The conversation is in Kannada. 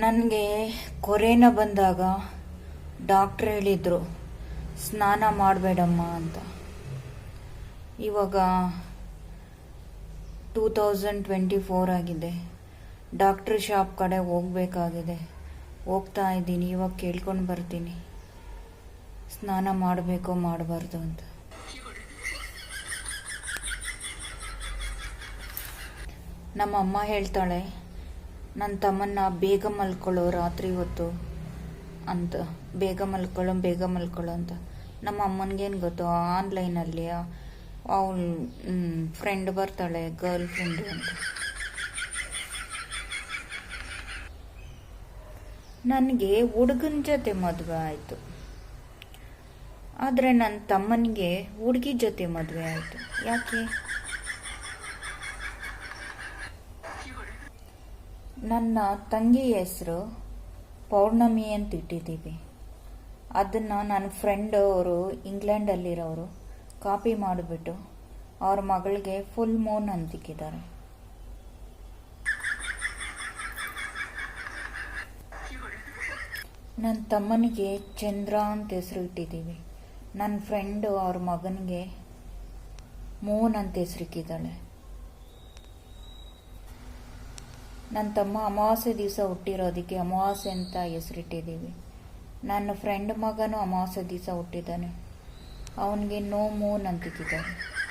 ನನಗೆ ಕೊರೆನ ಬಂದಾಗ ಡಾಕ್ಟ್ರ್ ಹೇಳಿದರು, ಸ್ನಾನ ಮಾಡಬೇಡಮ್ಮ ಅಂತ. ಇವಾಗ ಟೂ ತೌಸಂಡ್ ಟ್ವೆಂಟಿ ಫೋರ್ ಆಗಿದೆ. ಡಾಕ್ಟ್ರ್ ಶಾಪ್ ಕಡೆ ಹೋಗಬೇಕಾಗಿದೆ. ಹೋಗ್ತಾ ಇದ್ದೀನಿ, ಇವಾಗ ಕೇಳ್ಕೊಂಡು ಬರ್ತೀನಿ. ಸ್ನಾನ ಮಾಡಬೇಕೋ ಮಾಡಬಾರ್ದು ಅಂತ. ನಮ್ಮ ಅಮ್ಮ ಹೇಳ್ತಾಳೆ ನನ್ನ ತಮ್ಮನ್ನ ಬೇಗ ಮಲ್ಕೊಳ್ಳೋ ರಾತ್ರಿ ಹೊತ್ತು ಅಂತ. ಬೇಗ ಮಲ್ಕೊಳ್ಳೋ ಬೇಗ ಮಲ್ಕೊಳ್ಳೋ ಅಂತ. ನಮ್ಮ ಅಮ್ಮನಿಗೇನು ಗೊತ್ತು? ಆನ್ಲೈನಲ್ಲಿ ಅವಳು ಫ್ರೆಂಡ್ ಬರ್ತಾಳೆ ಗರ್ಲ್ ಫ್ರೆಂಡು ಅಂತ. ನನಗೆ ಹುಡುಗನ ಜೊತೆ ಮದುವೆ ಆಯಿತು. ಆದರೆ ನನ್ನ ತಮ್ಮನಿಗೆ ಹುಡುಗಿ ಜೊತೆ ಮದುವೆ ಆಯಿತು. ಯಾಕೆ? ನನ್ನ ತಂಗಿ ಹೆಸರು ಪೌರ್ಣಮಿ ಅಂತ ಇಟ್ಟಿದ್ದೀವಿ. ಅದನ್ನು ನನ್ನ ಫ್ರೆಂಡ್ ಅವರು ಇಂಗ್ಲೆಂಡಲ್ಲಿರೋರು ಕಾಪಿ ಮಾಡಿಬಿಟ್ಟು ಅವ್ರ ಮಗಳಿಗೆ ಫುಲ್ ಮೂನ್ ಅಂತಿಕ್ಕಿದ್ದಾರೆ ನನ್ನ ತಮ್ಮನಿಗೆ ಚಂದ್ರ ಅಂತ ಹೆಸರು ಇಟ್ಟಿದ್ದೀವಿ. ನನ್ನ ಫ್ರೆಂಡು ಅವ್ರ ಮಗನಿಗೆ ಮೂನ್ ಅಂತ ಹೆಸರಿಕ್ಕಿದ್ದಾಳೆ ನನ್ನ ತಮ್ಮ ಅಮಾವಾಸ್ಯೆ ದಿವಸ ಹುಟ್ಟಿರೋದಕ್ಕೆ ಅಮಾವಾಸ್ಯೆ ಅಂತ ಹೆಸರಿಟ್ಟಿದ್ದೀವಿ. ನನ್ನ ಫ್ರೆಂಡ್ ಮಗನೂ ಅಮಾವಾಸ್ಯೆ ದಿವಸ ಹುಟ್ಟಿದ್ದಾನೆ. ಅವನಿಗೆ ನೋ ಮೂನ್ ಅಂತಿದ್ದಾರೆ